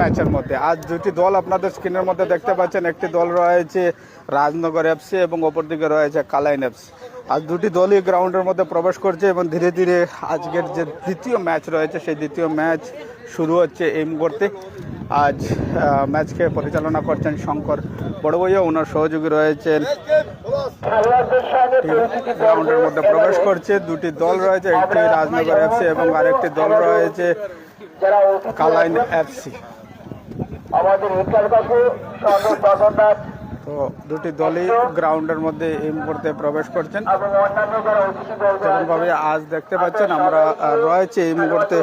ম্যাচের মধ্যে। আজ দুটি দল আপনাদের স্ক্রিনের মধ্যে দেখতে পাচ্ছেন। একটি দল রয়েছে রাজনগর এফসি এবং অপরদিকে রয়েছে কালাইন এফসি আজ দুটি দলই গ্রাউন্ডের মধ্যে প্রবেশ করছে এবং ধীরে ধীরে আজকের যে দ্বিতীয় ম্যাচ রয়েছে, সেই দ্বিতীয় ম্যাচ শুরু হচ্ছে এই মুহূর্তে। আজ ম্যাচকে পরিচালনা করছেন শঙ্কর বড়বইয়া। ওনার সহযোগী রয়েছেন। গ্রাউন্ডের মধ্যে প্রবেশ করছে। দুটি দল রয়েছে, একটি রাজনগর এফসি এবং আরেকটি দল রয়েছে কালাইন এফসি আমাদের দশনাথ তো দুটি দলই গ্রাউন্ডের মধ্যে এই মুহূর্তে প্রবেশ করছেন। যেমনভাবে আজ দেখতে পাচ্ছেন আমরা রয়েছে এই মুহূর্তে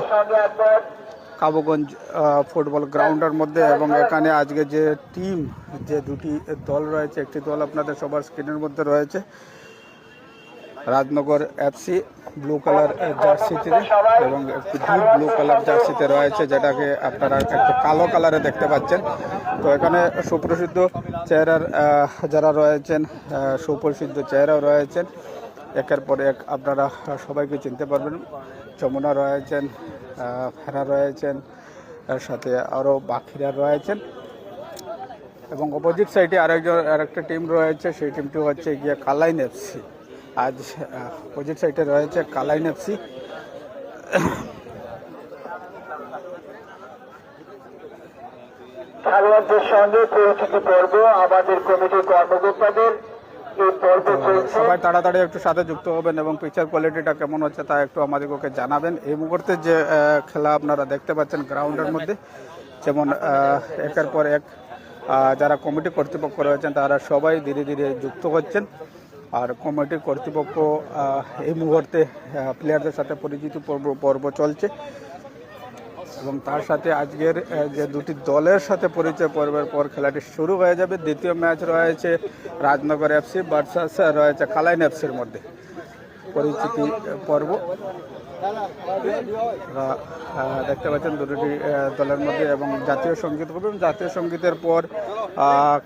কাবুগঞ্জ ফুটবল গ্রাউন্ডের মধ্যে এবং এখানে আজকে যে টিম যে দুটি দল রয়েছে একটি দল আপনাদের সবার স্ক্রিনের মধ্যে রয়েছে। রাজনগর এফসি ব্লু কালার জার্সিতে এবং একটি ডিপ ব্লু কালার জার্সিতে রয়েছে, যেটাকে আপনারা একটু কালো কালারে দেখতে পাচ্ছেন। তো এখানে সুপ্রসিদ্ধ চেহারার যারা রয়েছেন সুপ্রসিদ্ধ চেহারাও রয়েছেন। একের পর এক আপনারা সবাইকে চিনতে পারবেন। যমুনা রয়েছেন ফেরা রয়েছেন সাথে আরও বাকিরা রয়েছেন। এবং অপোজিট সাইডে আরেকজন, আরেকটা টিম রয়েছে, সেই টিমটি হচ্ছে গিয়ে কালাইন এফসি আজ অপোজিট সাইডে রয়েছে কালাইন এফসি খেলোয়াড়দের সঙ্গে পরিচিতি পর্ব আমাদের কমিটির কর্মকর্তাদের সবাই তাড়াতাড়ি একটু সাথে যুক্ত হবেন এবং পিকচার কোয়ালিটিটা কেমন হচ্ছে তা একটু আমাদেরকে জানাবেন। এই মুহূর্তে যে খেলা আপনারা দেখতে পাচ্ছেন গ্রাউন্ডের মধ্যে যেমন একের পর এক যারা কমিটি কর্তৃপক্ষ রয়েছেন তারা সবাই ধীরে ধীরে যুক্ত হচ্ছেন। আর কমিটি কর্তৃপক্ষ এই মুহূর্তে প্লেয়ারদের সাথে পরিচিত পর্ব পর্ব চলছে। এবং তার সাথে আজকের যে দুটি দলের সাথে পরিচয় পর্বের পর খেলাটি শুরু হয়ে যাবে। দ্বিতীয় ম্যাচ রয়েছে রাজনগর এফসি ভার্সাস রয়েছে কালাইন এফসির মধ্যে। পরিচিতি পর্ব। দেখতে পাচ্ছেন দুটি দলের মধ্যে এবং জাতীয় সংগীত হবে এবং জাতীয় সঙ্গীতের পর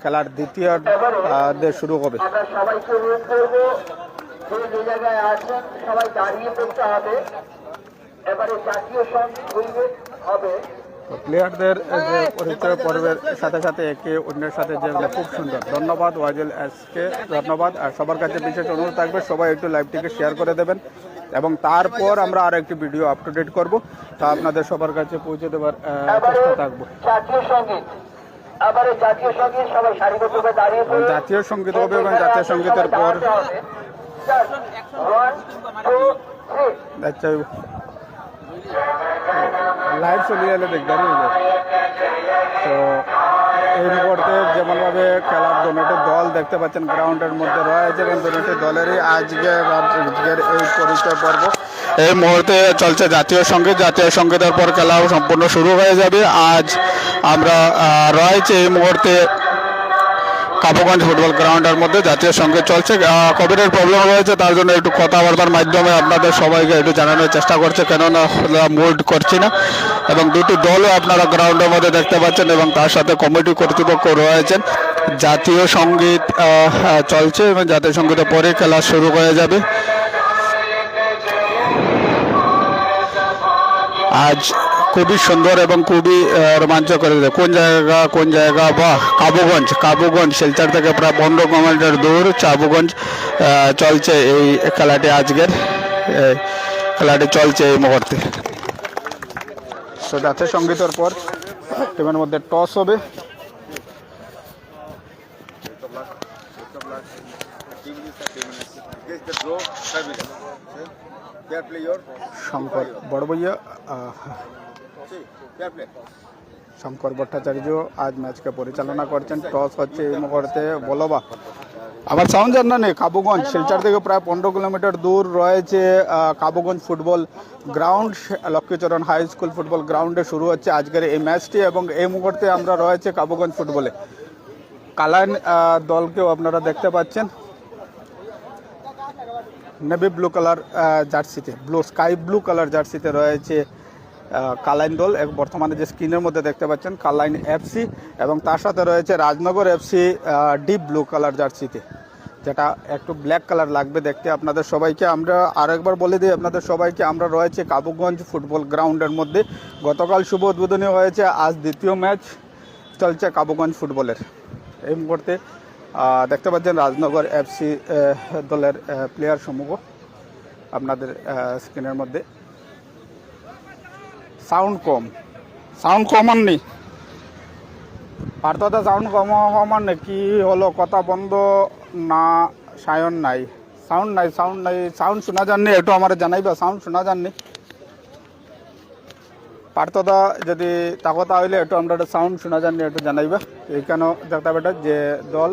খেলার দ্বিতীয় শুরু হবে। সবাইকে অনুরোধ করব। যে যে জায়গায় আছেন সবাই দাঁড়িয়ে পড়তে হবে। এবারে জাতীয় সংগীত হবে। প্লেয়ারদের যে পরিচয় পর্বের সাথে সাথে একে অন্যের সাথে যে খুব সুন্দর। ধন্যবাদ ওয়াজেল এসকে ধন্যবাদ। আর সবার কাছে বিশেষ অনুরোধ থাকবে সবাই একটু লাইভটিকে শেয়ার করে দেবেন। এবং তারপর আমরা আর একটি ভিডিও আপ টু ডেট করব। তা আপনাদের সবার কাছে পৌঁছে দেওয়ার চেষ্টা থাকব। জাতীয় সংগীত। হবে এবং জাতীয় সঙ্গীতের পর আচ্ছা লাইভ চলে গেলে দেখবেন তো এই মুহূর্তে যেমনভাবে খেলার দুটি দল দেখতে পাচ্ছেন, গ্রাউন্ডের মধ্যে রয়েছে এবং দুটি দলেরই আজকে আজকের এই পরিচয় পর্ব। এই মুহূর্তে চলছে জাতীয় সংগীত। জাতীয় সঙ্গীতের পর খেলাও সম্পূর্ণ শুরু হয়ে যাবে। আজ আমরা রয়েছে এই মুহূর্তে কাপুগঞ্জ ফুটবল গ্রাউন্ডের মধ্যে জাতীয় সংগীত চলছে। কোভিডের প্রবলেম রয়েছে, তার জন্য একটু কথাবার্তার মাধ্যমে আপনাদের সবাইকে একটু জানানোর চেষ্টা করছে, কেননা মুড করছি না। এবং দুটি দলও আপনারা গ্রাউন্ডের মধ্যে দেখতে পাচ্ছেন এবং তার সাথে কমিটি কর্তৃপক্ষ রয়েছেন। জাতীয় সংগীত চলছে এবং জাতীয় সঙ্গীতের পরে খেলা শুরু হয়ে যাবে। আজ খুবই সুন্দর এবং খুবই রোমাঞ্চকর। কোন জায়গা কোন জায়গা? বা কাবুগঞ্জ। কাবুগঞ্জ, শিলচর থেকে প্রায় পনেরো কিলোমিটার দূর চাবুগঞ্জ চলছে এই খেলাটি আজকের। খেলাটি চলছে এই মুহূর্তে। জাতীয় সঙ্গীতের পর। টিমের মধ্যে টস হবে. Shankar fair play. শঙ্কর ভট্টাচার্য আজ ম্যাচকে পরিচালনা করছেন। টস হচ্ছে এই মুহূর্তে বলবা। আবার সাউন্ড জানা নেই, কাবুগঞ্জ। শিলচর থেকে প্রায় পনেরো কিলোমিটার দূর রয়েছে Kabuganj football ground. Lakshmicharan high school football গ্রাউন্ডে শুরু হচ্ছে আজকের এই ম্যাচটি এবং এই মুহূর্তে আমরা রয়েছে কাবুগঞ্জ ফুটবলে। কালান দলকেও আপনারা দেখতে পাচ্ছেন। নেভি ব্লু কালার জার্সিতে, ব্লু, স্কাই ব্লু কালার জার্সিতে রয়েছে কালাইন দল বর্তমানে যে স্ক্রিনের মধ্যে দেখতে পাচ্ছেন, কালাইন এফসি এবং তার সাথে রয়েছে Rajnagar FC deep blue colour জার্সিতে, যেটা একটু ব্ল্যাক কালার লাগবে দেখতে আপনাদের সবাইকে। আমরা আরেকবার বলে দিই আপনাদের সবাইকে, আমরা রয়েছে কাবুগঞ্জ ফুটবল গ্রাউন্ডের মধ্যে। গতকাল শুভ উদ্বোধনী হয়েছে, আজ দ্বিতীয় ম্যাচ চলছে কাবুগঞ্জ ফুটবলের। এই মুহূর্তে দেখতে পাচ্ছেন রাজনগর এফসি দলের প্লেয়ার সমূহ আপনাদের স্ক্রিনের মধ্যে। সাউন্ড কম। সাউন্ড কমাননি পার্থদা সাউন্ড কম কমান কি হলো, কথা বন্ধ না, সায়ন নাই। সাউন্ড নাই সাউন্ড নাই, সাউন্ড শোনা যাননি, একটু আমার জানাইবা, সাউন্ড শোনা যাননি। পার্থদা যদি তাকো হইলে একটু আমরা একটা সাউন্ড শোনা যাননি, একটু জানাইবা। এইখানে দেখতে পাবেন যে দল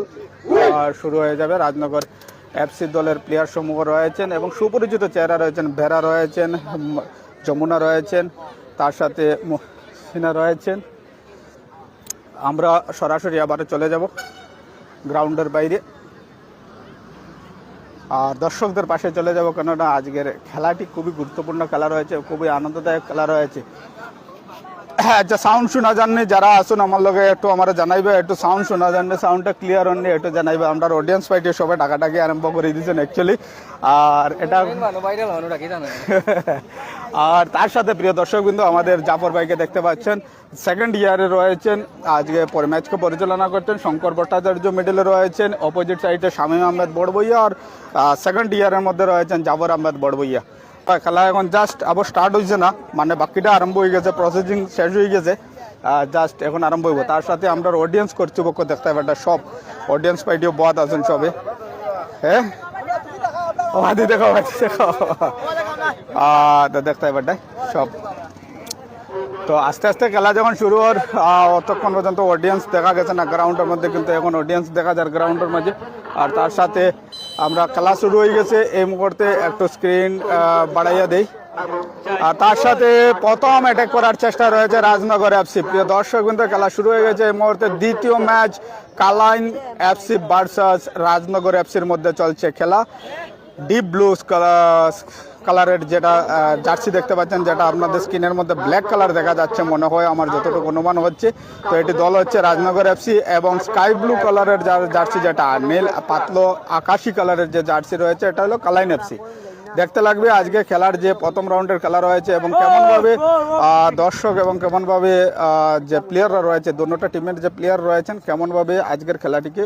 শুরু হয়ে যাবে। রাজনগর এফসি দলের প্লেয়ার সমূহ রয়েছেন এবং সুপরিচিত চেহারা রয়েছেন। ভেড়া রয়েছেন যমুনা রয়েছেন তার সাথে সিনা রয়েছেন। আমরা সরাসরি আবার চলে যাব গ্রাউন্ডের বাইরে। আর দর্শকদের পাশে চলে যাব কেননা আজকের খেলাটি খুবই গুরুত্বপূর্ণ খেলা রয়েছে, খুবই আনন্দদায়ক খেলা রয়েছে। আচ্ছা সাউন্ড শোনা যারা আসুন আমার লগে একটু আমার জানাইবে একটু সাউন্ড শোনা সাউন্ডটা ক্লিয়ার হননি একটু জানাইবে। আমরা অডিয়েন্স পাইটি সবাই ডাকাটাকি আরম্ভ করে দিয়েছেন অ্যাকচুয়ালি আর এটা আর তার সাথে প্রিয় দর্শক বিন্দু আমাদের জাফর ভাইকে দেখতে পাচ্ছেন। সেকেন্ড ইয়ারে রয়েছেন আজকে পরে ম্যাচকে পরিচালনা করতেন শঙ্কর ভট্টাচার্য মিডলে রয়েছেন অপোজিট সাইডে শামীম আহমেদ বড়বইয়া আর সেকেন্ড ইয়ারের মধ্যে রয়েছেন জাফর আহমেদ বড়বইয়া। খেলা এখন জাস্ট আবার স্টার্ট হয়েছে না। মানে বাকিটা আরম্ভ হয়ে গেছে প্রসেসিং শেষ হয়ে গেছে। জাস্ট এখন আরম্ভ হইব। তার সাথে আমরা অডিয়েন্স কর্তৃপক্ষ দেখতে পাবেন সব। অডিয়েন্স পাইটিও বদ আছেন সবে। হ্যাঁ হাতি দেখো দেখো। দেখতে পাবেন সব। তো আস্তে আস্তে খেলা যখন শুরু হওয়ার অতক্ষণ পর্যন্ত অডিয়েন্স দেখা গেছে না গ্রাউন্ডের মধ্যে, কিন্তু এখন অডিয়েন্স দেখা যায় গ্রাউন্ডের মাঝে। আর তার সাথে আমরা ক্লাস শুরু হয়ে গেছে। এই মুহূর্তে একটু স্ক্রিন বাড়াইয়া দেই। আর তার সাথে প্রথম অ্যাটাক করার চেষ্টা রয়েছে রাজনগর এফসি প্রিয় দর্শক কিন্তু খেলা শুরু হয়ে গেছে। এই মুহূর্তে দ্বিতীয় match Kalain FC versus Rajnagar এফসির মধ্যে চলছে খেলা। ডিপ ব্লু কালারের যেটা জার্সি দেখতে পাচ্ছেন, যেটা আপনাদের স্কিনের মধ্যে ব্ল্যাক কালার দেখা যাচ্ছে মনে হয়, আমার যতটুকু অনুমান হচ্ছে। তো এটি দল হচ্ছে রাজনগর এফসি এবং স্কাই ব্লু কালারের জার্সি যেটা নীল পাতলো, আকাশি কালারের যে জার্সি রয়েছে, এটা হলো কালাইন এফসি দেখতে লাগবে আজকে খেলার যে প্রথম রাউন্ডের খেলা রয়েছে এবং কেমনভাবে দর্শক এবং কেমনভাবে যে প্লেয়াররা রয়েছে দুটোটা টিমের যে প্লেয়ার রয়েছেন, কেমনভাবে আজকের খেলাটিকে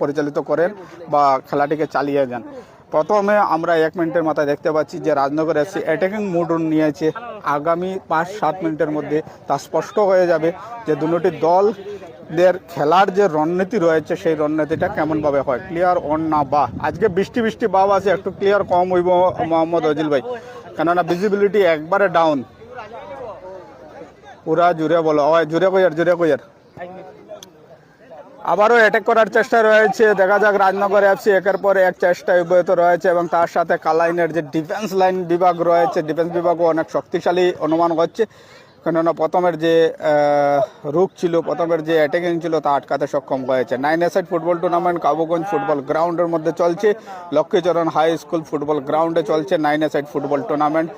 পরিচালিত করেন বা খেলাটিকে চালিয়ে যান। প্রথমে আমরা এক মিনিটের মাথায় দেখতে পাচ্ছি যে রাজনগর এসি অ্যাটাকিং মুড নিয়েছে। আগামী পাঁচ, সাত মিনিটের মধ্যে তা স্পষ্ট হয়ে যাবে যে দুটি দল দের খেলার যে রণনীতি রয়েছে, সেই রণনীতিটা কেমনভাবে হয়? ক্লিয়ার অন না বা? আজকে বৃষ্টি বৃষ্টি ভাব আছে, একটু ক্লিয়ার কম হইব মোহাম্মদ অজিল ভাই। কেননা ভিজিবিলিটি একবারে ডাউন পুরা জুড়ে বলো জুড়ে কইয়ার জুড়ে কইয়ার আবারও অ্যাটাক করার চেষ্টা রয়েছে। দেখা যাক রাজনগর এফসি একের পর এক চেষ্টা অব্যাহত রয়েছে এবং তার সাথে কালাইনের যে ডিফেন্স লাইন বিভাগ রয়েছে ডিফেন্স বিভাগও অনেক শক্তিশালী অনুমান হচ্ছে কেননা প্রথমের যে রুখ ছিল, প্রথমের যে অ্যাটাকিং ছিল, তা আটকাতে সক্ষম হয়েছে। Nine a side football tournament Kabuganj football গ্রাউন্ডের মধ্যে চলছে। লক্ষ্মীচরণ হাই স্কুল ফুটবল গ্রাউন্ডে চলছে nine a side football tournament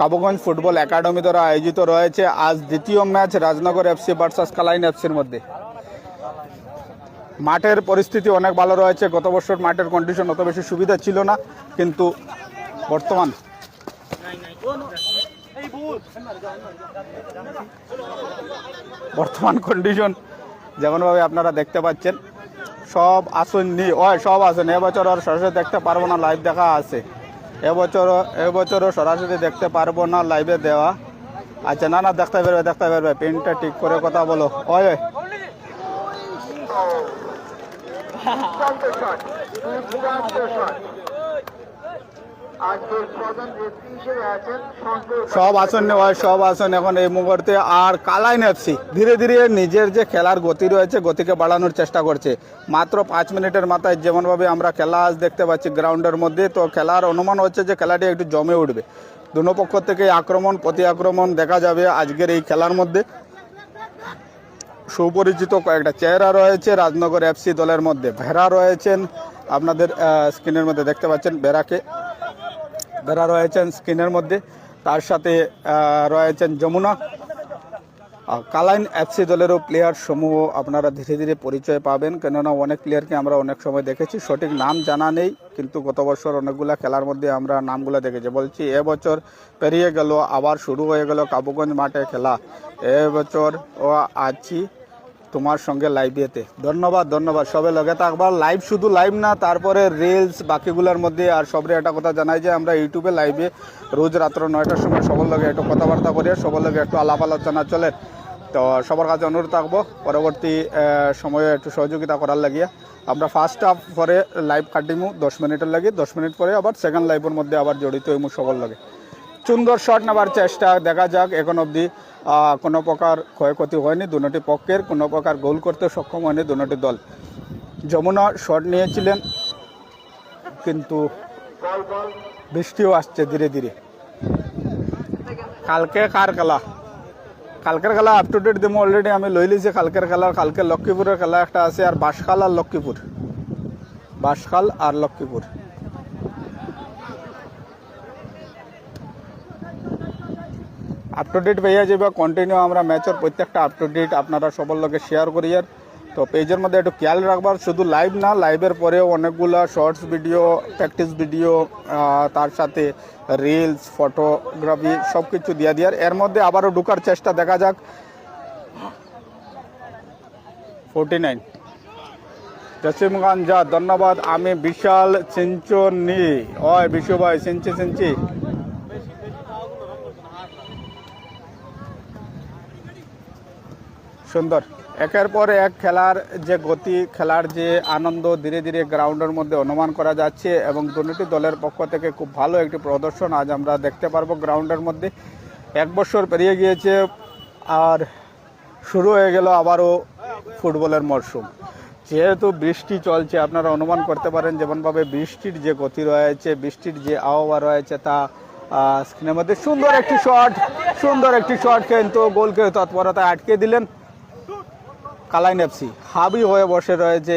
Kabuganj football academy দ্বারা আয়োজিত রয়েছে। আজ দ্বিতীয় match Rajnagar FC versus Kalain এফসির মধ্যে। মাঠের পরিস্থিতি অনেক ভালো রয়েছে। গত বছর মাঠের কন্ডিশন অত বেশি সুবিধা ছিল না, কিন্তু বর্তমান বর্তমান কন্ডিশন যেমনভাবে আপনারা দেখতে পাচ্ছেন, সব আসেননি ওই সব আসেন এবছর আর সরাসরি দেখতে পারব না লাইভ দেখা আছে। এবছরও এবছরও সরাসরি দেখতে পারব না লাইভে দেওয়া আচ্ছা না না, দেখতে পারবে দেখতে পারবে পেনটা ঠিক করে কথা বলো। ওই দুর্দান্ত শট দুর্দান্ত শট আজকের প্রধান ব্যক্তি হিসেবে আছেন শঙ্কর সব আসন নেওয়া সব আসন। এখন এই মুহূর্তে আর কালাইন এফসি ধীরে ধীরে নিজের যে খেলার গতি রয়েছে, গতিকে বাড়ানোর চেষ্টা করছে। মাত্র পাঁচ মিনিটের মাথায় যেমনভাবে আমরা খেলা আজ দেখতে পাচ্ছি গ্রাউন্ডের মধ্যে, তো খেলার অনুমান হচ্ছে যে খেলাটি একটু জমে উঠবে। দুনো পক্ষ থেকে আক্রমণ প্রতি আক্রমণ দেখা যাবে আজকের এই খেলার মধ্যে। সুপরিচিত কয়েকটা চেহারা রয়েছে, রাজনগর এফসি দলের মধ্যে ভেড়া রয়েছেন। আপনাদের স্ক্রিনের মধ্যে দেখতে পাচ্ছেন ভেড়াকে। ভেড়া রয়েছেন স্ক্রিনের মধ্যে, তার সাথে রয়েছেন যমুনা। কালাইন এফসি দলেরও প্লেয়ার সমূহ আপনারা ধীরে ধীরে পরিচয় পাবেন, কেননা অনেক প্লেয়ারকে আমরা অনেক সময় দেখেছি। সঠিক নাম জানা নেই, কিন্তু গত বছর অনেকগুলা খেলার মধ্যে আমরা নামগুলো দেখেছি। বলছি এবছর পেরিয়ে গেল, আবার শুরু হয়ে গেল কাবুগঞ্জ মাঠে খেলা। এবছর ও আছি। তোমার সঙ্গে লাইভেতে ধন্যবাদ ধন্যবাদ। সবে লগে থাকবার লাইভ শুধু লাইভ না, তারপরে রিলস বাকিগুলোর মধ্যে আর সবরে একটা কথা জানাই যে, আমরা ইউটিউবে লাইভে রোজ রাত্র নয়টার সময় সবার লগে একটু কথাবার্তা করি সবার লগে একটু আলাপ আলোচনা চলে। তো সবার কাছে অনুরোধ থাকব, পরবর্তী সময়ে একটু সহযোগিতা করার লাগিয়ে। আমরা ফার্স্ট হাফ পরে লাইভ কাটিমু দশ মিনিটের লাগে। দশ মিনিট পরে আবার সেকেন্ড লাইভের মধ্যে আবার জড়িত হইমু সবার লগে। সুন্দর শট নেবার চেষ্টা, দেখা যাক এখন অবধি কোনো প্রকার ক্ষয়ক্ষতি হয়নি, দুটি পক্ষের কোনো প্রকার গোল করতে সক্ষম হয়নি দুটি দল। যমুনা শট নিয়েছিলেন, কিন্তু বৃষ্টিও আসছে ধীরে ধীরে। কালকে কার খেলা? কালকের খেলা আপ টু ডেট দিব অলরেডি আমি লই লিছি, কালকের খেলা, কালকে লক্ষ্মীপুরের খেলা একটা আছে, আর বাঁশখাল আর লক্ষ্মীপুর। বাঁশখাল আর লক্ষ্মীপুর। আপ টু ডেট পেয়ে যাবে কন্টিনিউ আমরা ম্যাচের প্রত্যেকটা আপ টু ডেট আপনারা সবার লগে শেয়ার করি আর। তো পেজের মধ্যে একটু খেয়াল রাখবার, শুধু লাইভ না লাইভের পরেও অনেকগুলা শর্টস ভিডিও প্র্যাকটিস ভিডিও তার সাথে রিলস ফটোগ্রাফি সব কিছু দিয়ে দিয়ার এর মধ্যে আবারও ঢুকার চেষ্টা দেখা যাক। ফোরটি নাইন জসিমগঞ্জ যা ধন্যবাদ। আমি বিশাল চিঞ্চনি ওই বিশু ভাই চিনছি চিনছি সুন্দর। একের পর এক খেলার যে গতি, খেলার যে আনন্দ ধীরে ধীরে গ্রাউন্ডের মধ্যে অনুমান করা যাচ্ছে এবং দুটি দলের পক্ষ থেকে খুব ভালো একটি প্রদর্শন আজ আমরা দেখতে পারব গ্রাউন্ডের মধ্যে। এক বছর পেরিয়ে গিয়েছে আর শুরু হয়ে গেল আবারও ফুটবলের মরশুম। যেহেতু বৃষ্টি চলছে, আপনারা অনুমান করতে পারেন যেমনভাবে বৃষ্টির যে গতি রয়েছে, বৃষ্টির যে আবহাওয়া রয়েছে তা স্ক্রিনের মধ্যে। সুন্দর একটি শট সুন্দর একটি শট কিন্তু গোলকে তৎপরতায় আটকে দিলেন। কালাইন এফসি, হাবি হয়ে বসে রয়েছে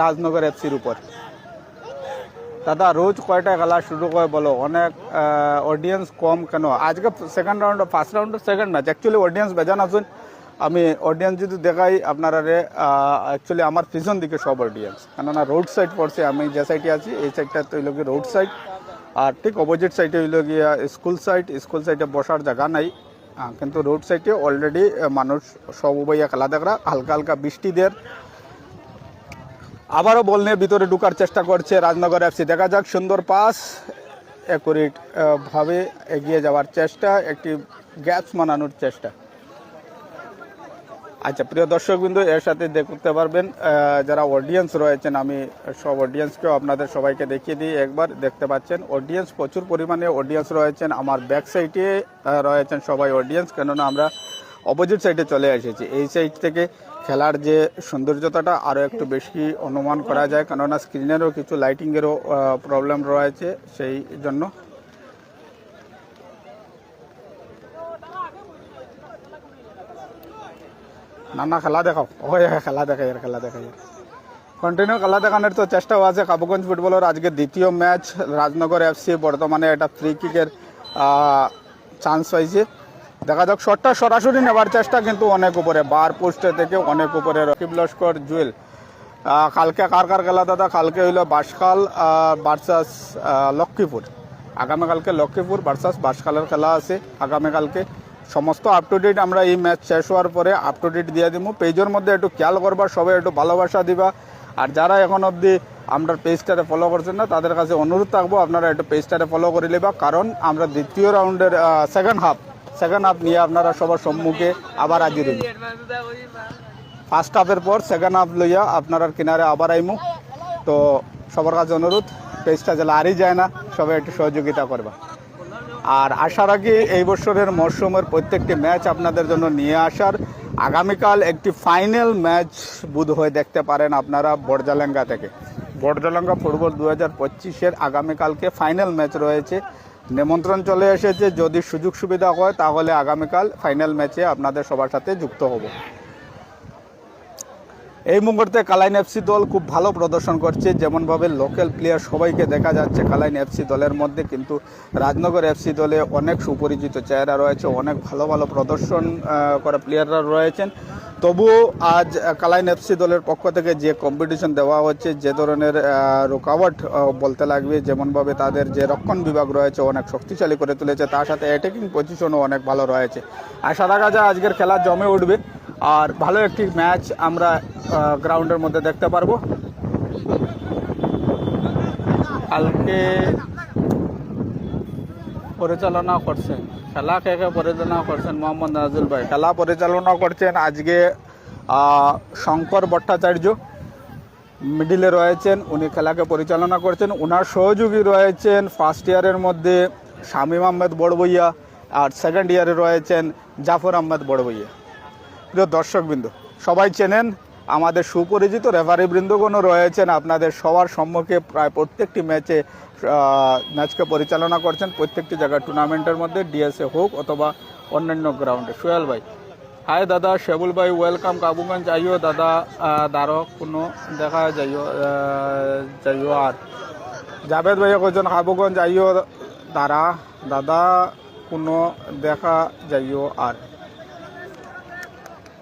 রাজনগর এফসির উপর। দাদা, রোজ কয়টা খেলা শুরু করে বলো? অনেক অডিয়েন্স কম কেন? আজকে second round first round second match actually audience বেজান আছেন। আমি অডিয়েন্স যদি দেখাই আপনারা অ্যাকচুয়ালি আমার পিছন দিকে সব অডিয়েন্স কেননা রোড সাইড পড়ছে, আমি যে সাইডে আছি, এই সাইডটা তো হইল রোড সাইড আর ঠিক অপোজিট সাইডে হইল গিয়া স্কুল সাইড স্কুল সাইডে বসার জায়গা নাই। কিন্তু রোড সাইডে অলরেডি মানুষ সব উবাইয়া খেলা দেখরা, হালকা হালকা বৃষ্টিদের। আবারও বল নিয়ে ভিতরে ঢুকার চেষ্টা করছে রাজনগর এফসি। দেখা যাক, সুন্দর পাস একুরেট ভাবে এগিয়ে যাওয়ার চেষ্টা, একটি গ্যাপস মানানোর চেষ্টা। আচ্ছা প্রিয় দর্শকবৃন্দ, এর সাথে দেখতে পারবেন যারা অডিয়েন্স রয়েছেন, আমি সব অডিয়েন্সকেও আপনাদের সবাইকে দেখিয়ে দিই। একবার দেখতে পাচ্ছেন অডিয়েন্স প্রচুর পরিমাণে অডিয়েন্স রয়েছেন। আমার ব্যাক সাইডে রয়েছেন সবাই অডিয়েন্স কেননা আমরা অপোজিট সাইডে চলে এসেছি। এই সাইড থেকে খেলার যে সৌন্দর্যতাটা আরও একটু বেশি অনুমান করা যায়, কেননা স্ক্রিনেরও কিছু লাইটিংয়েরও প্রবলেম রয়েছে, সেই জন্য না না খেলা দেখাও। ওই খেলা দেখাই আর খেলা দেখাই। কন্টিনিউ খেলা দেখানোর তো চেষ্টাও আছে। কাবুগঞ্জ ফুটবলের আজকে দ্বিতীয় ম্যাচ রাজনগর এফসি বর্তমানে এটা ফ্রি কিকের চান্স পাইছে। দেখা যাক শটটা সরাসরি নেবার চেষ্টা কিন্তু অনেক উপরে। বার পোস্টে থেকে অনেক উপরে রকিব লস্কর জুয়েল কালকে কার কার খেলা দাদা? কালকে হইল বাঁশখাল ভার্সাস লক্ষ্মীপুর। আগামীকালকে লক্ষ্মীপুর ভার্সাস বাঁশখালের খেলা আছে আগামীকালকে। সমস্ত আপ টু ডেট আমরা এই ম্যাচ শেষ হওয়ার পরে আপ টু ডেট দিয়ে দিব। পেজের মধ্যে একটু খেয়াল করবা, সবাই একটু ভালোবাসা দিবা। আর যারা এখন অবধি আমরা পেজটারে ফলো করছেন না, তাদের কাছে অনুরোধ থাকব, আপনারা একটু পেজটারে ফলো করে নেবা। কারণ আমরা দ্বিতীয় রাউন্ডের সেকেন্ড হাফ সেকেন্ড হাফ নিয়ে আপনারা সবার সম্মুখে আবার হাজির হইব ফার্স্ট হাফের পর সেকেন্ড হাফ লইয়া আপনারা কিনারে আবার আইমু। তো সবার কাছে অনুরোধ পেজটা যেন আরই যায় না, সবাই একটু সহযোগিতা করবা। আর আসার আগে এই বছরের মরশুমের প্রত্যেকটি ম্যাচ আপনাদের জন্য নিয়ে আসার। আগামীকাল একটি ফাইনাল ম্যাচ বুধ হয়ে দেখতে পারেন আপনারা বড়জালেঙ্গা থেকে। বড়জালেঙ্গা ফুটবল দু হাজার পঁচিশের আগামীকালকে ফাইনাল ম্যাচ রয়েছে। নিমন্ত্রণ চলে এসেছে। যদি সুযোগ সুবিধা হয়, তাহলে আগামীকাল ফাইনাল ম্যাচে আপনাদের সবার সাথে যুক্ত হব। এই মুহূর্তে কালাইন এফসি দল খুব ভালো প্রদর্শন করছে। যেমনভাবে লোকাল প্লেয়ার সবাইকে দেখা যাচ্ছে কালাইন এফসি দলের মধ্যে। কিন্তু রাজনগর এফসি দলে অনেক সুপরিচিত চেহারা রয়েছে, অনেক ভালো ভালো প্রদর্শন করা প্লেয়াররা রয়েছেন। তবুও আজ কালাইন এফসি দলের পক্ষ থেকে যে কম্পিটিশন দেওয়া হচ্ছে, যে ধরনের রুকাওয়াট বলতে লাগবে, যেমনভাবে তাদের যে রক্ষণ বিভাগ রয়েছে, অনেক শক্তিশালী করে তুলেছে, তার সাথে অ্যাটাকিং পজিশনও অনেক ভালো রয়েছে। আশা রাখা যায় আজকের খেলা জমে উঠবে। আর ভালো একটি ম্যাচ আমরা গ্রাউন্ডের মধ্যে দেখতে পারব। কালকে পরিচালনা করছেন? খেলা কে কে পরিচালনা করছেন মোহাম্মদ নাজুল ভাই? খেলা পরিচালনা করছেন আজকে শঙ্কর ভট্টাচার্য। মিডিলে রয়েছেন, উনি খেলাকে পরিচালনা করছেন। ওনার সহযোগী রয়েছেন ফার্স্ট ইয়ারের মধ্যে শামীম আহমেদ বড়বইয়া আর সেকেন্ড ইয়ারে রয়েছেন জাফর আহমেদ বড়বইয়া প্রিয় দর্শকবৃন্দ, সবাই চেনেন, আমাদের সুপরিচিত রেফারি বৃন্দগণও রয়েছেন। আপনাদের সবার সম্মুখে প্রায় প্রত্যেকটি ম্যাচে ম্যাচকে পরিচালনা করছেন প্রত্যেকটি জায়গায় টুর্নামেন্টের মধ্যে ডিএসএ হোক অথবা অন্যান্য গ্রাউন্ডে। সোহেল ভাই। হাই দাদা, শেবুল ভাই, ওয়েলকাম। কাবুগঞ্জ যাইও দাদা দারো কোনো দেখা যাইও যাইও আর। জাভেদ ভাইয়া কইছেন, কাবুগঞ্জ যাইও দাঁড়া দাদা, কোনো দেখা যাইও আর।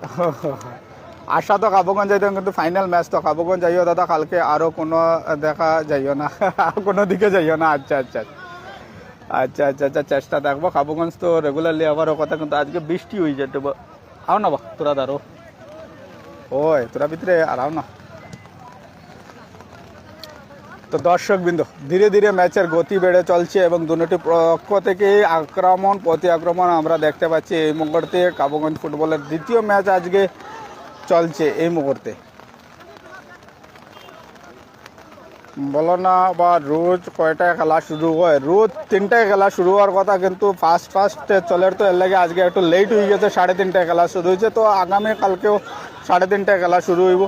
আশা তো কাবুগঞ্জ যাইতাম কিন্তু ফাইনাল ম্যাচ তো কাবুগঞ্জ যাইও দাদা, কালকে আরও কোনো দেখা যাইও না। কোনো দিকে যাইও না। আচ্ছা আচ্ছা আচ্ছা। আচ্ছা আচ্ছা চেষ্টা দেখব কাবুগঞ্জ তো রেগুলারলি আবারও কথা, কিন্তু আজকে বৃষ্টি হয়ে যেতে আও না বা, তোরা দাঁড়ো। ওই, তোরা ভিতরে আর আও না। তো দর্শক বিন্দু ধীরে ধীরে ম্যাচের গতি বেড়ে চলছে এবং দুটি পক্ষ থেকে আক্রমণ, প্রতি আক্রমণ আমরা দেখতে পাচ্ছি। এই মুহূর্তে কাবুগঞ্জ ফুটবলের দ্বিতীয় ম্যাচ আজকে চলছে এই মুহূর্তে। বলো না, বা রোজ কয়টায় খেলা শুরু হয়? রোজ তিনটায় খেলা শুরু হওয়ার কথা কিন্তু ফার্স্ট ফার্স্ট চলের তো এর লাগে আজকে একটু লেট হয়ে গেছে, সাড়ে তিনটায় খেলা শুরু হয়েছে, তো আগামী কালকেও সাড়ে তিনটায় খেলা শুরু হইব।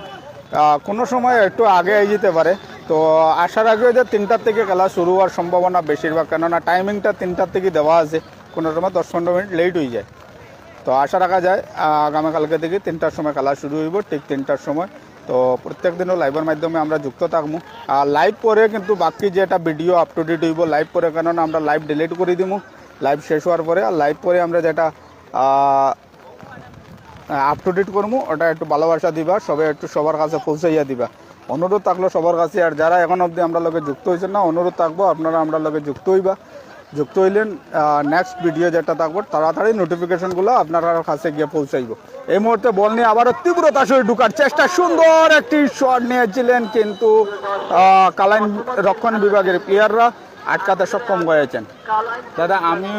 কোনো সময় একটু আগে যেতে পারে। তো আশা রাখবে যে তিনটার থেকে খেলা শুরু হওয়ার সম্ভাবনা বেশিরভাগ, কেননা টাইমিংটা তিনটার থেকে দেওয়া আছে। কোনো সময় দশ পনেরো মিনিট লেট হয়ে যায়। তো আশা রাখা যায় আগামীকালকে থেকে তিনটার সময় খেলা শুরু হইব, ঠিক তিনটার সময়। তো প্রত্যেক দিনও লাইভের মাধ্যমে আমরা যুক্ত থাকব। আর লাইভ পরে কিন্তু বাকি যেটা ভিডিও আপ টু ডেট হইব লাইভ পরে কেননা আমরা লাইভ ডিলিট করে দিব লাইভ শেষ হওয়ার পরে আর লাইভ পরে আমরা যেটা আপ টু ডেট করব ওটা একটু ভালোবাসা দিবা, সবাই একটু সবার কাছে পৌঁছাইয়া দিবা। অনুরোধ থাকল সবার কাছে, আর যারা এখন অবধি আমরা লোকে যুক্ত হয়েছেন না, অনুরোধ থাকব আপনারা আমরা লগে যুক্ত হইবা। যুক্ত হইলেন নেক্সট ভিডিও যেটা থাকব, তাড়াতাড়ি নোটিফিকেশনগুলো আপনার কাছে গিয়ে পৌঁছাইব। এই মুহূর্তে বল নিয়ে আবারও তীব্রতা সহিত ঢুকার চেষ্টা, সুন্দর একটি শট নিয়েছিলেন কিন্তু কালাইন রক্ষণ বিভাগের প্লেয়াররা আটকাতে সক্ষম হয়েছেন। দাদা, আমি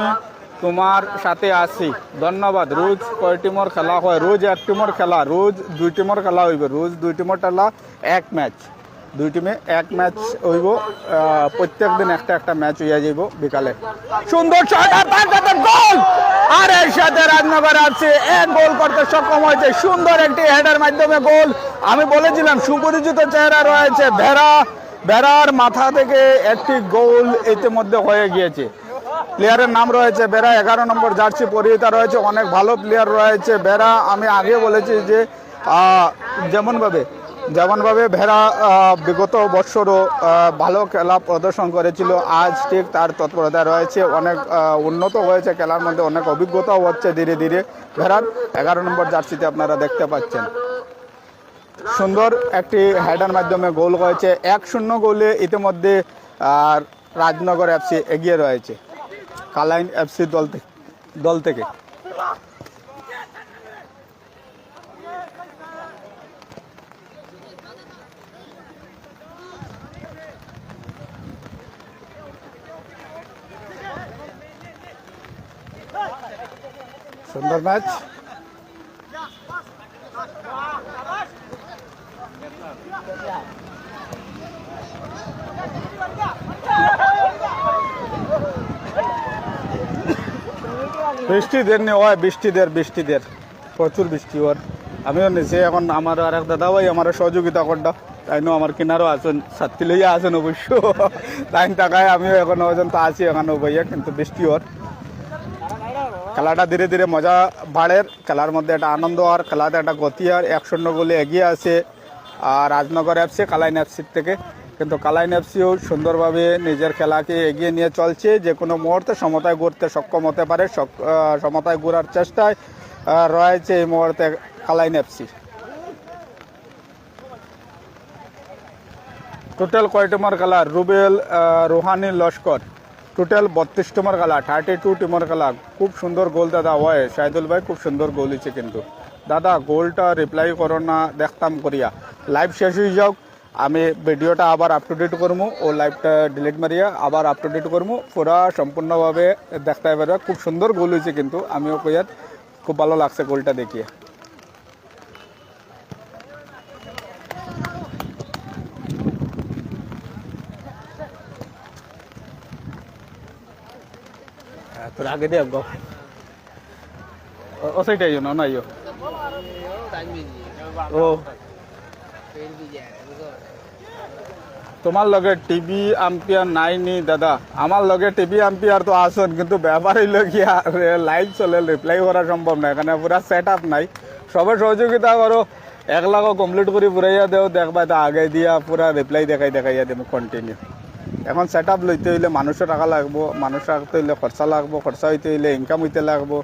তোমার সাথে আছি। ধন্যবাদ। রোজ কয় টিমর খেলা হয়? রোজ এক টিমর খেলা, রোজ দুই টিমর খেলা হইবে, রোজ দুই টিমর খেলা এক ম্যাচ দুই টিমে এক ম্যাচ হইব প্রত্যেক দিন একটা একটা ম্যাচ হইয়া যাইব বিকালে। সুন্দর গোল! আর এর সাথে রাজনগর আছে এক গোল করতে সক্ষম হয়েছে। সুন্দর একটি হেডের মাধ্যমে গোল। আমি বলেছিলাম, সুপরিচিত চেহারা রয়েছে ভেড়া। ভেড়ার মাথা থেকে একটি গোল ইতিমধ্যে হয়ে গিয়েছে। প্লেয়ারের নাম রয়েছে বেড়া এগারো নম্বর জার্সি পরিহিতা রয়েছে, অনেক ভালো প্লেয়ার রয়েছে বেড়া আমি আগে বলেছি যে যেমনভাবে যেমনভাবে ভেড়া বিগত আহ, ভালো খেলা প্রদর্শন করেছিল আজ ঠিক তার তৎপরতা রয়েছে। অনেক উন্নত হয়েছে খেলার মধ্যে অনেক অভিজ্ঞতাও হচ্ছে ধীরে ধীরে। ভেড়ার এগারো নম্বর জার্সিতে আপনারা দেখতে পাচ্ছেন। সুন্দর একটি হেডার মাধ্যমে গোল হয়েছে। এক শূন্য গোলে ইতিমধ্যে রাজনগর এফসি এগিয়ে রয়েছে। কালাইন এফসি দল থেকে দল থেকে। সুন্দর ম্যাচ। বৃষ্টি দের নি হয় বৃষ্টি দের বৃষ্টি দের প্রচুর বৃষ্টি, ওর। আমিও নিচে এখন আমার আর এক দাদা ভাই আমার সহযোগিতা করডা তাই নো আমার কিনারও আছেন, সাতটি লইয়া আছেন অবশ্য। তাই টাকায় আমিও এখন পর্যন্ত আছি এখানে ভাইয়া কিন্তু বৃষ্টি ওর। খেলাটা ধীরে ধীরে মজা বাড়ের, খেলার মধ্যে একটা আনন্দ আর খেলাতে একটা গতি আর এক শূন্য গোলে এগিয়ে আছে আর রাজনগর এফসি কালাইন এফসির থেকে। কিন্তু কালাইন এফসিও সুন্দরভাবে নিজের খেলাকে এগিয়ে নিয়ে চলছে। যে কোনো মুহূর্তে সমতায় ঘুরতে সক্ষম হতে পারে সমতায় ঘোরার চেষ্টায় রয়েছে এই মুহূর্তে কালাইন এফসি টোটাল কয় টিমর খেলা? রুবেল রোহানি, লস্কর। টোটাল বত্রিশ টিমর খেলা থার্টি টু টিমার খেলা খুব সুন্দর গোল দাদা হয় শাহিদুল ভাই খুব সুন্দর গোল হয়েছে কিন্তু। দাদা গোলটা রিপ্লাই করো না দেখতাম করিয়া। লাইভ শেষ হয়ে যাও আমি ভিডিওটা আবার আপ টু ডেট করব ও লাইভটা ডিলিট মারিয়া আবার আপ টু ডেট করব পুরা সম্পূর্ণভাবে দেখতে পারবে খুব সুন্দর গোল হয়েছে কিন্তু। আমিও কইয়ার খুব ভালো লাগছে গোলটা দেখিয়ে। তোর আগে দিয়ে গো। না না আইও ও। তোমার লগে টিভি আম্পিয়ার নাই নি, দাদা। আমার লগে টিভি আম্পিয়ার তো আসুন কিন্তু ব্যাপার হইল গিয়া লাইভ চলে রিপ্লাই করা সম্ভব না, এখানে পুরা সেট আপ নাই। সবাই সহযোগিতা করো, এক লাখ কমপ্লিট করে, পুরাইয়া দেও, দেখবা তা আগে দিয়া পুরা রিপ্লাই দেখাই, দেখাইয়া দেবো কন্টিনিউ এখন সেট আপ লইতে হইলে মানুষের টাকা লাগবো মানুষ রাখতে হইলে খরচা লাগবো, খরচা হইতে হইলে ইনকাম হইতে লাগবো।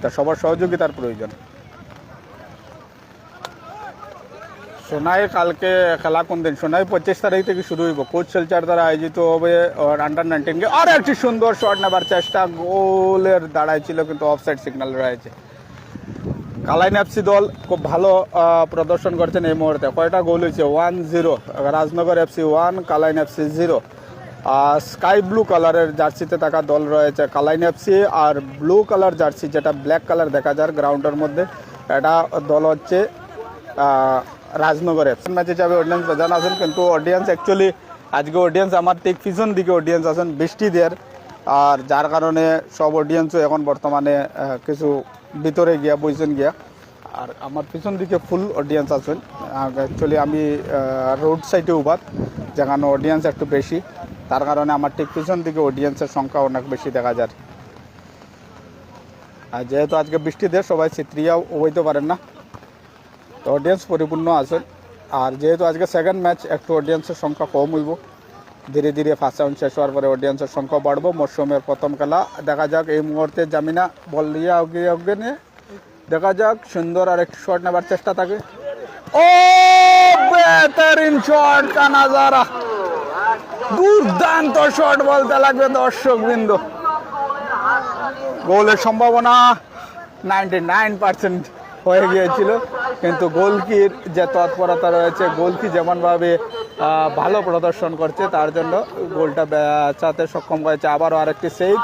তা সবার সহযোগিতার প্রয়োজন। সোনাই কালকে খেলা কোন দিন? সোনাই পঁচিশ তারিখ থেকে শুরু হইব। কোচ সেলচার দ্বারা আয়োজিত হবে আন্ডার নাইনটিন কে। আর, একটি সুন্দর শট নেবার চেষ্টা। গোলের দাঁড়ায় ছিল, কিন্তু অফসাইড সিগন্যাল রয়েছে। কালাইন এফসি দল খুব ভালো প্রদর্শন করছেন এই মুহূর্তে। কয়টা গোল হয়েছে? One zero Rajnagar FC one Kalain FC zero sky blue কালারের জার্সিতে থাকা দল রয়েছে কালাইন এফসি আর ব্লু কালার জার্সি যেটা ব্ল্যাক কালার দেখা যায় গ্রাউন্ডের মধ্যে। এটা দল হচ্ছে রাজনগর এফসি ম্যাচে যাবে অডিয়েন্স বেজান আছেন কিন্তু অডিয়েন্স অ্যাকচুয়ালি আজকে অডিয়েন্স আমার ঠিক পিছন দিকে অডিয়েন্স আছেন বৃষ্টি দেয়ার আর যার কারণে সব অডিয়েন্সও এখন বর্তমানে কিছু ভিতরে গিয়া, বইছেন গিয়া। আর আমার পিছন দিকে ফুল অডিয়েন্স আছেন অ্যাকচুয়ালি আমি রোড সাইডে উবাদ, যেখানে অডিয়েন্স একটু বেশি। তার কারণে আমার ঠিক পিছন দিকে অডিয়েন্সের সংখ্যা অনেক বেশি দেখা যায়। আর যেহেতু আজকে বৃষ্টি সবাই চিত্রিয়াও হইতে পারেন না। তো অডিয়েন্স পরিপূর্ণ আছে। আর যেহেতু আজকে সেকেন্ড ম্যাচ একটু অডিয়েন্সের সংখ্যা কম হইব। ধীরে ধীরে ফার্স্ট রাউন্ড শেষ হওয়ার পরে অডিয়েন্সের সংখ্যা বাড়বো। মরশুমের প্রথম খেলা, দেখা যাক এই মুহূর্তে জামিনা বল দিয়ে নিয়ে, দেখা যাক সুন্দর আর একটু শট নেবার চেষ্টা থাকে। ও বেহতরিন শট কা দুর্দান্ত শট বলতে লাগবে দর্শক বৃন্দ গোলের সম্ভাবনা নাইনটি নাইন পার্সেন্ট হয়ে গিয়েছিল, কিন্তু গোলকির যে তৎপরতা রয়েছে, গোলকি যেমনভাবে ভালো প্রদর্শন করছে, তার জন্য গোলটা বাঁচাতে সক্ষম হয়েছে। আবারও আরেকটি সেভ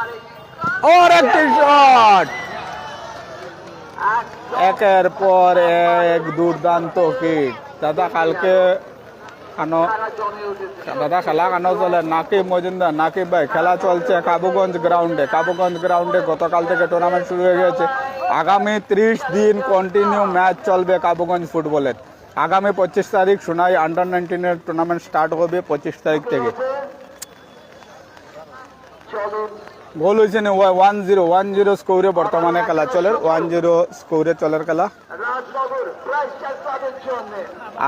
আর একটি শট একের পর এক দুর্দান্ত কিট দাদা, কালকে কানো দাদা, খেলা কেন চলে। নাকিব মজুমদার নাকিব ভাই, খেলা চলছে কাবুগঞ্জ গ্রাউন্ডে কাবুগঞ্জ গ্রাউন্ডে গতকাল থেকে টুর্নামেন্ট শুরু হয়ে গেছে আগামী ত্রিশ দিন কন্টিনিউ ম্যাচ চলবে কাবুগঞ্জ ফুটবলের আগামী পঁচিশ তারিখ সোনাই আন্ডার নাইনটিনের টুর্নামেন্ট স্টার্ট হবে পঁচিশ তারিখ থেকে। গোল হয়েছে ওয়ান জিরো ওয়ান জিরো স্কোরে বর্তমানে খেলা চলে ওয়ান জিরো স্কোরে চলের খেলা।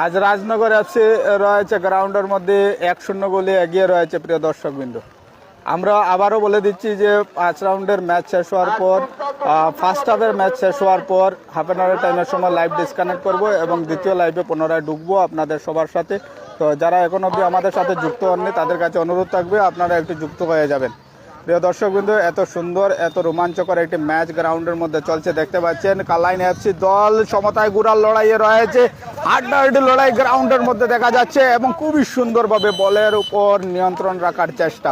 আজ রাজনগর এফসি রয়েছে গ্রাউন্ডের মধ্যে এক শূন্য গোলে এগিয়ে রয়েছে প্রিয় দর্শকবৃন্দ। আমরা আবারও বলে দিচ্ছি যে পাঁচ রাউন্ডের ম্যাচ শেষ হওয়ার পর ফার্স্ট হাফের ম্যাচ শেষ হওয়ার পর হাফ অ্যান টাইমের সময় লাইভ ডিসকানেক্ট করব এবং দ্বিতীয় লাইভে পুনরায় ঢুকবো আপনাদের সবার সাথে। তো যারা এখন অবধি আমাদের সাথে যুক্ত হননি, তাদের কাছে অনুরোধ থাকবে আপনারা একটু যুক্ত হয়ে যাবেন। প্রিয় দর্শক দর্শকবৃন্দ, এত সুন্দর, এত রোমাঞ্চকর একটি ম্যাচ গ্রাউন্ডের মধ্যে চলছে, দেখতে পাচ্ছেন, কালাইন এফসি দল সমতায় গুড়ার লড়াইয়ে রয়েছে হাড্ডাহাড্ডি লড়াই গ্রাউন্ডের মধ্যে দেখা যাচ্ছে এবং খুবই সুন্দরভাবে বলের উপর নিয়ন্ত্রণ রাখার চেষ্টা।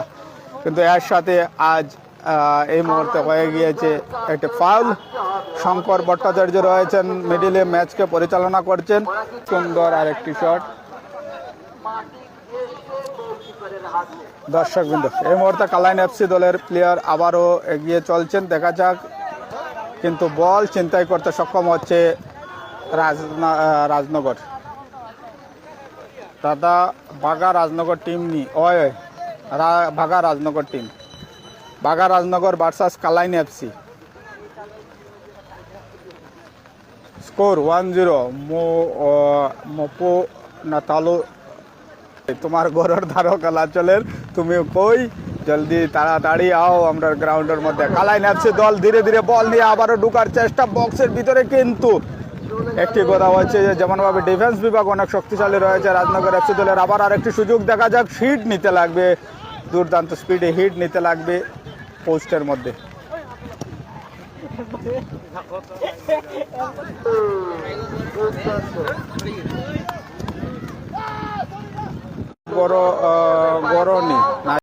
কিন্তু এর সাথে আজ এই মুহূর্তে হয়ে গিয়েছে একটি ফাউল শঙ্কর ভট্টাচার্য রয়েছেন মিডিলে ম্যাচকে পরিচালনা করছেন, সুন্দর আর একটি শট দর্শকবৃন্দ, এই মুহূর্তে কালাইন এফসি দলের প্লেয়ার আবারও এগিয়ে চলছেন। দেখা যাক, কিন্তু বল চিন্তাই করতে সক্ষম হচ্ছে রাজনা- রাজনগর। দাদা, বাগা রাজনগর টিম নি। রা- বাগা রাজনগর টিম বাগা Rajnagar versus Kalain FC score one zero মো মপো না তালু তোমার ঘরের ধারো কালাচলের তুমি কই? জলদি তাড়াতাড়ি আও, আমরা গ্রাউন্ডের মধ্যে কালাই নাচছে দল, ধীরে ধীরে বল নিয়ে আবারও ঢুকার চেষ্টা বক্সের ভিতরে কিন্তু। একটি কথা হচ্ছে যে, যেমনভাবে ডিফেন্স বিভাগ অনেক শক্তিশালী রয়েছে, রাজনগর এফসি দলের আবার আরেকটি সুযোগ দেখা যাক হিট নিতে লাগবে। দুর্দান্ত স্পিডে হিট নিতে লাগবে পোস্টের মধ্যে। বড় গরনি